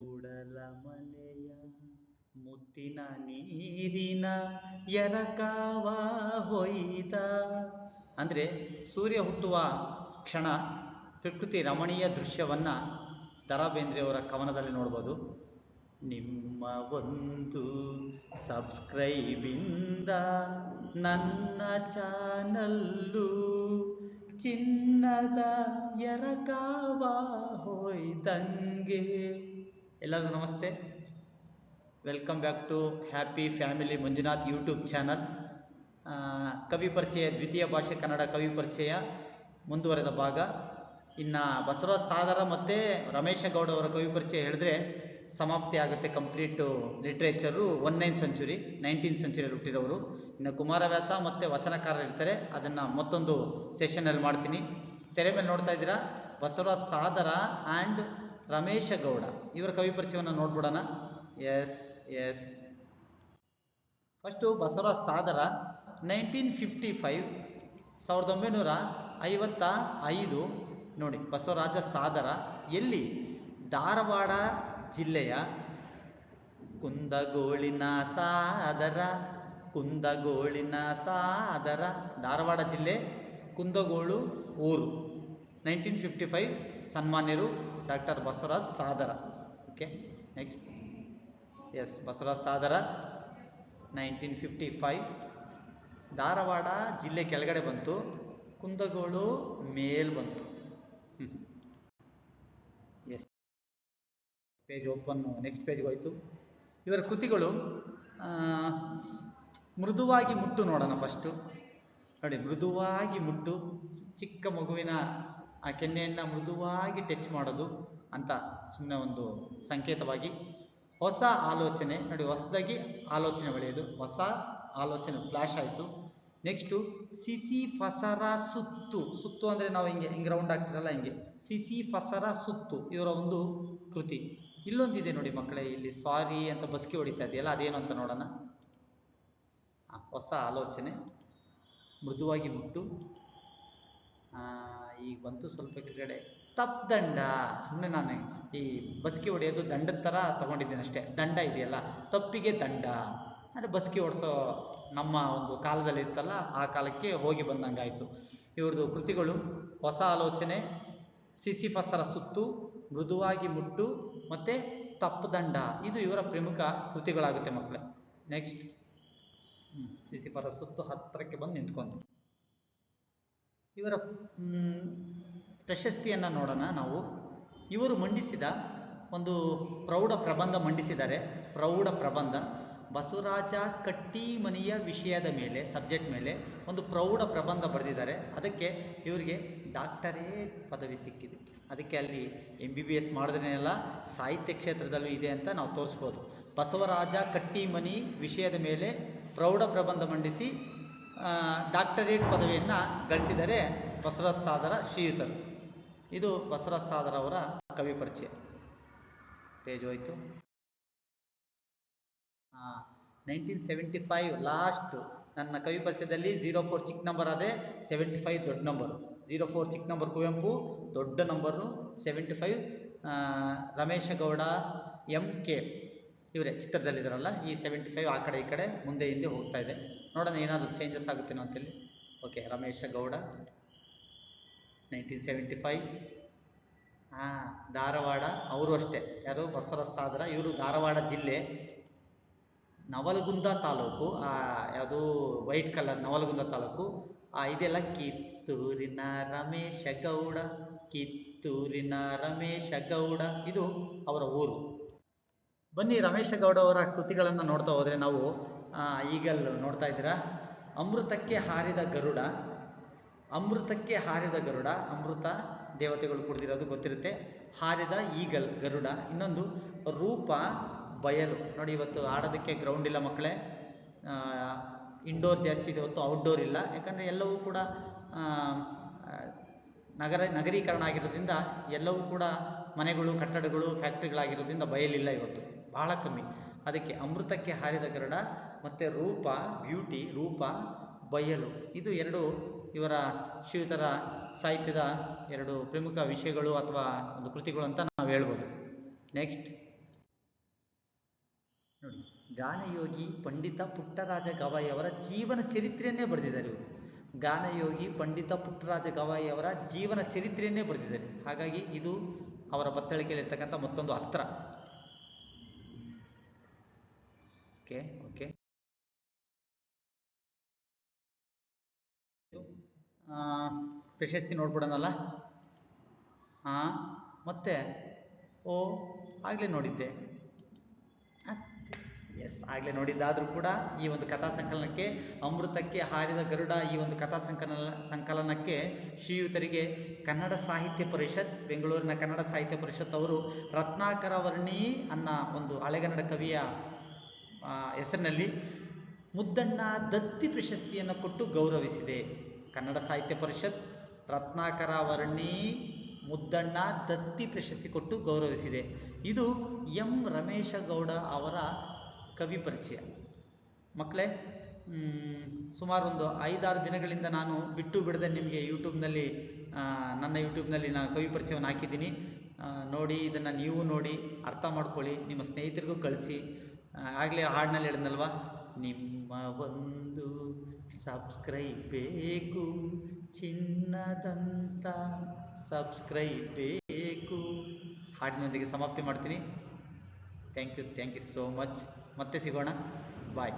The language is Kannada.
ಕೂಡಲ ಮಲೆಯ ಮುತ್ತಿನ ನೀರಿನ ಎರಕಾವ ಹೊಯ್ದ ಅಂದರೆ ಸೂರ್ಯ ಹುಟ್ಟುವ ಕ್ಷಣ ಪ್ರಕೃತಿ ರಮಣೀಯ ದೃಶ್ಯವನ್ನು ದ ಬೇಂದ್ರೆಯವರ ಕವನದಲ್ಲಿ ನೋಡ್ಬೋದು. ನಿಮ್ಮ ಒಂದು ಸಬ್ಸ್ಕ್ರೈಬಿಂದ ನನ್ನ ಚಾನಲ್ಲು ಚಿನ್ನದ ಎರಕಾವ ಹೋಯ್ದಂಗೆ ಎಲ್ಲರಿಗೂ ನಮಸ್ತೆ. Welcome back to happy family Manjunath YouTube channel ಕವಿ ಪರಿಚಯ, ದ್ವಿತೀಯ ಭಾಷೆ ಕನ್ನಡ ಕವಿ ಪರಿಚಯ ಮುಂದುವರೆದ ಭಾಗ. ಇನ್ನು ಬಸವರಾಜ್ ಸಾದರ ಮತ್ತು ರಮೇಶ ಗೌಡ ಅವರ ಕವಿ ಪರಿಚಯ ಹೇಳಿದ್ರೆ ಸಮಾಪ್ತಿ ಆಗುತ್ತೆ complete literature one nine century nineteen ಸೆಂಚುರಿಯಲ್ಲಿ ಹುಟ್ಟಿರೋರು ಇನ್ನು ಕುಮಾರವ್ಯಾಸ ಮತ್ತು ವಚನಕಾರರು ಇರ್ತಾರೆ. ಅದನ್ನು ಮತ್ತೊಂದು ಸೆಷನಲ್ಲಿ ಮಾಡ್ತೀನಿ. ತೆರೆ ಮೇಲೆ ನೋಡ್ತಾ ಇದ್ದೀರಾ? ಬಸವರಾಜ್ ಸಾದರ ಆ್ಯಂಡ್ ರಮೇಶ ಗೌಡ. ಇವರ ಕವಿ ಪರಿಚಯವನ್ನು ನೋಡ್ಬಿಡೋಣ. Yes yes. First Basavaraja Sadara, nineteen fifty five, ಸಾವಿರದ ಒಂಬೈನೂರ ಐವತ್ತ ಐದು. ನೋಡಿ, ಬಸವರಾಜ ಸಾದರ, ಎಲ್ಲಿ? ಧಾರವಾಡ ಜಿಲ್ಲೆಯ ಕುಂದಗೋಳಿನ ಸಾದರ ಕುಂದಗೋಳಿನ ಸಾದರ. ಧಾರವಾಡ ಜಿಲ್ಲೆ ಕುಂದಗೋಳು, ಊರು. Nineteen fifty five ಸನ್ಮಾನ್ಯರು doctor Basavaraj Sadara. Okay next yes Basavaraj Sadara, nineteen fifty five. Dharwad ಜಿಲ್ಲೆ ಕೆಳಗಡೆ ಬಂತು, ಕುಂದಗೋಳು ಮೇಲ್ ಬಂತು. ಎಸ್ ಪೇಜ್ ಓಪನ್ ನೆಕ್ಸ್ಟ್ ಪೇಜ್ಗೆ ಹೋಯ್ತು. ಇವರ ಕೃತಿಗಳು ಮೃದುವಾಗಿ ಮುಟ್ಟು ನೋಡೋಣ ಫಸ್ಟು ನೋಡಿ, ಮೃದುವಾಗಿ ಮುಟ್ಟು, ಚಿಕ್ಕ ಮಗುವಿನ ಆ ಕೆನ್ನೆಯನ್ನು ಮೃದುವಾಗಿ ಟಚ್ ಮಾಡೋದು ಅಂತ ಸುಮ್ಮನೆ ಒಂದು ಸಂಕೇತವಾಗಿ ಹೊಸ ಆಲೋಚನೆ, ನೋಡಿ ಹೊಸದಾಗಿ ಆಲೋಚನೆ ಬೆಳೆಯೋದು. ಹೊಸ ಆಲೋಚನೆ ಫ್ಲ್ಯಾಶ್ ಆಯಿತು. ನೆಕ್ಸ್ಟು ಸಿಸಿ ಫಸರ ಸುತ್ತು. ಸುತ್ತು ಅಂದರೆ ನಾವು ಹಿಂಗೆ ಹಿಂಗೆ ರೌಂಡ್ ಆಗ್ತಿರಲ್ಲ ಹಿಂಗೆ. ಸಿಸಿ ಫಸರ ಸುತ್ತು ಇವರ ಒಂದು ಕೃತಿ. ಇಲ್ಲೊಂದಿದೆ ನೋಡಿ ಮಕ್ಕಳೇ, ಇಲ್ಲಿ ಸಾರಿ ಅಂತ ಬಸ್ಕಿ ಹೊಡಿತಾ ಇದೆಯಲ್ಲ, ಅದೇನು ಅಂತ ನೋಡೋಣ. ಹೊಸ ಆಲೋಚನೆ ಮೃದುವಾಗಿ ಮುಟ್ಟು. ಈಗ ಬಂತು ಸ್ವಲ್ಪ ಕೆಳಗಡೆ ತಪ್ಪದಂಡ ಸುಮ್ಮನೆ ನಾನು ಈ ಬಸ್ಕಿ ಹೊಡೆಯೋದು ದಂಡದ ಥರ ತಗೊಂಡಿದ್ದೀನಿ ಅಷ್ಟೇ. ದಂಡ ಇದೆಯಲ್ಲ, ತಪ್ಪಿಗೆ ದಂಡ. ಅಂದರೆ ಬಸ್ಕಿ ಓಡಿಸೋ ನಮ್ಮ ಒಂದು ಕಾಲದಲ್ಲಿ ಇತ್ತಲ್ಲ, ಆ ಕಾಲಕ್ಕೆ ಹೋಗಿ ಬಂದಂಗಾಯಿತು. ಇವ್ರದ್ದು ಕೃತಿಗಳು, ಹೊಸ ಆಲೋಚನೆ, ಸಿಸಿಫಸರ ಸುತ್ತು, ಮೃದುವಾಗಿ ಮುಟ್ಟು ಮತ್ತು ತಪ್ಪದಂಡ ಇದು ಇವರ ಪ್ರಮುಖ ಕೃತಿಗಳಾಗುತ್ತೆ ಮಕ್ಕಳೇ. ನೆಕ್ಸ್ಟ್. ಸಿಸಿಫರ ಸುತ್ತು ಹತ್ತಿರಕ್ಕೆ ಬಂದು ನಿಂತ್ಕೊಂತು ಇವರ ಪ್ರಶಸ್ತಿಯನ್ನು ನೋಡೋಣ ನಾವು. ಇವರು ಮಂಡಿಸಿದ ಒಂದು ಪ್ರೌಢ ಪ್ರಬಂಧ ಮಂಡಿಸಿದ್ದಾರೆ. ಪ್ರೌಢ ಪ್ರಬಂಧ. ಬಸವರಾಜ ಕಟ್ಟಿಮನಿಯ ವಿಷಯದ ಮೇಲೆ ಸಬ್ಜೆಕ್ಟ್ ಮೇಲೆ ಒಂದು ಪ್ರೌಢ ಪ್ರಬಂಧ ಬರೆದಿದ್ದಾರೆ. ಅದಕ್ಕೆ ಇವರಿಗೆ ಡಾಕ್ಟರೇಟ್ ಪದವಿ ಸಿಕ್ಕಿದೆ. ಅದಕ್ಕೆ ಅಲ್ಲಿ ಎಂ ಬಿ ಬಿ ಎಸ್ ಮಾಡಿದ್ರೇನೆಲ್ಲ, ಸಾಹಿತ್ಯ ಕ್ಷೇತ್ರದಲ್ಲೂ ಇದೆ ಅಂತ ನಾವು ತೋರಿಸ್ಬೋದು. ಬಸವರಾಜ ಕಟ್ಟಿಮನಿ ವಿಷಯದ ಮೇಲೆ ಪ್ರೌಢ ಪ್ರಬಂಧ ಮಂಡಿಸಿ ಡಾಕ್ಟರೇಟ್ ಪದವಿಯನ್ನು ಗಳಿಸಿದರೆ ಬಸವರಾಜ ಸಾದರ ಶ್ರೀಯುತರು. ಇದು ಬಸವರಾಜ ಸಾದರ ಅವರ ಕವಿ ಪರಿಚಯ. ಪೇಜ್ ಹೋಯ್ತು. ನೈನ್ಟೀನ್ ಸೆವೆಂಟಿ ಫೈವ್ ಲಾಸ್ಟ್ ನನ್ನ ಕವಿ ಪರಿಚಯದಲ್ಲಿ ಝೀರೋ ಫೋರ್ ಚಿಕ್ಕ ನಂಬರ್ ಆದರೆ ಸೆವೆಂಟಿ ಫೈವ್ ದೊಡ್ಡ ನಂಬರು. ಝೀರೋ ಫೋರ್ ಚಿಕ್ಕ ನಂಬರ್ ಕುವೆಂಪು, ದೊಡ್ಡ number seventy five Ramesha Gowda, M K. ಇವರೇ ಚಿತ್ರದಲ್ಲಿದ್ದಾರಲ್ಲ, ಈ ಸೆವೆಂಟಿ ಫೈವ್ ಆ ಕಡೆ ಈ ಕಡೆ ಮುಂದೆ ಹಿಂದೆ ಹೋಗ್ತಾ ಇದೆ. ನೋಡೋಣ ಏನಾದರೂ ಚೇಂಜಸ್ ಆಗುತ್ತೇನೋ ಅಂತೇಳಿ. Okay Ramesha Gowda nineteen seventy five ಹಾಂ, ಧಾರವಾಡ, ಅವರು ಅಷ್ಟೇ. ಯಾರು? ಬಸವರಾಜ್ ಇವರು ಧಾರವಾಡ ಜಿಲ್ಲೆ. ನವಲಗುಂದ ತಾಲೂಕು. ಯಾವುದು ವೈಟ್ ಕಲರ್ ನವಲಗುಂದ ತಾಲೂಕು. ಆ, ಇದೆಲ್ಲ ಕಿತ್ತೂರಿನ ರಮೇಶ ಗೌಡ, ಕಿತ್ತೂರಿನ ರಮೇಶ ಗೌಡ. ಇದು ಅವರ ಊರು. ಬನ್ನಿ ರಮೇಶ ಗೌಡ ಅವರ ಕೃತಿಗಳನ್ನು ನೋಡ್ತಾ ಹೋದರೆ ನಾವು ಈಗಲ್ ನೋಡ್ತಾ ಇದ್ದೀರಾ? ಅಮೃತಕ್ಕೆ ಹಾರಿದ ಗರುಡ, ಅಮೃತಕ್ಕೆ ಹಾರಿದ ಗರುಡ, ಅಮೃತ ದೇವತೆಗಳು ಕುಡಿದಿರೋದು ಗೊತ್ತಿರುತ್ತೆ. ಹಾರಿದ ಈಗಲ್ ಗರುಡ, ಇನ್ನೊಂದು ರೂಪ ಬಯಲು. ನೋಡಿ, ಇವತ್ತು ಆಡೋದಕ್ಕೆ ಗ್ರೌಂಡ್ ಇಲ್ಲ ಮಕ್ಕಳೇ. ಇಂಡೋರ್ ಜಾಸ್ತಿ ಇದೆ, ಹೊತ್ತು ಔಟ್ಡೋರ್ ಇಲ್ಲ. ಯಾಕಂದರೆ ಎಲ್ಲವೂ ಕೂಡ ನಗರ, ನಗರೀಕರಣ ಆಗಿರೋದ್ರಿಂದ ಎಲ್ಲವೂ ಕೂಡ ಮನೆಗಳು, ಕಟ್ಟಡಗಳು ಫ್ಯಾಕ್ಟ್ರಿಗಳಾಗಿರೋದ್ರಿಂದ ಬಯಲಿಲ್ಲ ಇವತ್ತು. ಬಹಳ ಕಮ್ಮಿ. ಅದಕ್ಕೆ ಅಮೃತಕ್ಕೆ ಹಾರಿದ ಗರುಡ ಮತ್ತು ರೂಪ, ಬ್ಯೂಟಿ, ರೂಪ, ಬಯಲು. ಇದು ಎರಡು ಇವರ ಶಿವತರ ಸಾಹಿತ್ಯದ ಎರಡು ಪ್ರಮುಖ ವಿಷಯಗಳು ಅಥವಾ ಒಂದು ಕೃತಿಗಳು ಅಂತ ನಾವು ಹೇಳ್ಬೋದು. ನೆಕ್ಸ್ಟ್ ನೋಡಿ, ಗಾನಯೋಗಿ ಪಂಡಿತ ಪುಟ್ಟರಾಜ ಗವಾಯಿ ಅವರ ಜೀವನ ಚರಿತ್ರೆಯನ್ನೇ ಬರೆದಿದ್ದಾರೆ ಇವರು. ಗಾನಯೋಗಿ ಪಂಡಿತ ಪುಟ್ಟರಾಜ ಗವಾಯಿ ಅವರ ಜೀವನ ಚರಿತ್ರೆಯನ್ನೇ ಬರೆದಿದ್ದಾರೆ. ಹಾಗಾಗಿ ಇದು ಅವರ ಬತ್ತಳಿಕೆಯಲ್ಲಿರ್ತಕ್ಕಂಥ ಮತ್ತೊಂದು ಅಸ್ತ್ರ. ಓಕೆ ಓಕೆ ಪ್ರಶಸ್ತಿ ನೋಡ್ಬಿಡೋಣಲ್ಲ ಹಾಂ ಮತ್ತೆ, ಓ, ಆಗಲೇ ನೋಡಿದ್ದೆ. ಎಸ್, ಆಗಲೇ ನೋಡಿದ್ದಾದರೂ ಕೂಡ ಈ ಒಂದು ಕಥಾ ಸಂಕಲನಕ್ಕೆ, ಅಮೃತಕ್ಕೆ ಹಾರಿದ ಗರುಡ ಈ ಒಂದು ಕಥಾ ಸಂಕಲನ, ಸಂಕಲನಕ್ಕೆ ಶ್ರೀಯುತರಿಗೆ ಕನ್ನಡ ಸಾಹಿತ್ಯ ಪರಿಷತ್, ಬೆಂಗಳೂರಿನ ಕನ್ನಡ ಸಾಹಿತ್ಯ ಪರಿಷತ್ ಅವರು ರತ್ನಾಕರ ವರ್ಣಿ ಅನ್ನ ಒಂದು ಹಳೆಗನ್ನಡ ಕವಿಯ ಹೆಸರಿನಲ್ಲಿ ಮುದ್ದಣ್ಣ ದತ್ತಿ ಪ್ರಶಸ್ತಿಯನ್ನು ಕೊಟ್ಟು ಗೌರವಿಸಿದೆ. ಕನ್ನಡ ಸಾಹಿತ್ಯ ಪರಿಷತ್ ರತ್ನಾಕರ ವರ್ಣಿ ಮುದ್ದಣ್ಣ ದತ್ತಿ ಪ್ರಶಸ್ತಿ ಕೊಟ್ಟು ಗೌರವಿಸಿದೆ. ಇದು ಎಂ ರಮೇಶ ಗೌಡ ಅವರ ಕವಿ ಪರಿಚಯ. ಮಕ್ಕಳೇ ಸುಮಾರು ಒಂದು ಐದಾರು ದಿನಗಳಿಂದ ನಾನು ಬಿಟ್ಟು ಬಿಡದೆ ನಿಮಗೆ ಯೂಟ್ಯೂಬ್ನಲ್ಲಿ ನನ್ನ ಯೂಟ್ಯೂಬ್ನಲ್ಲಿ ನಾನು ಕವಿ ಪರಿಚಯವನ್ನು ಹಾಕಿದ್ದೀನಿ. ನೋಡಿ, ಇದನ್ನು ನೀವು ನೋಡಿ, ಅರ್ಥ ಮಾಡ್ಕೊಳ್ಳಿ, ನಿಮ್ಮ ಸ್ನೇಹಿತರಿಗೂ ಕಳಿಸಿ. ಆಗಲೇ ಹಾಡಿನಲ್ಲಿ ಹೇಳಿದ್ನಲ್ವಾ, ನಿಮ್ಮ ಒಂದು ಸಬ್ಸ್ಕ್ರೈಬ್ ಬೇಕು, ಚಿನ್ನದಂತ ಸಬ್ಸ್ಕ್ರೈಬ್ ಬೇಕು. ಹಾಡಿನೊಂದಿಗೆ ಸಮಾಪ್ತಿ ಮಾಡ್ತೀನಿ. Thank you thank you so much ಮತ್ತೆ ಸಿಗೋಣ. ಬಾಯ್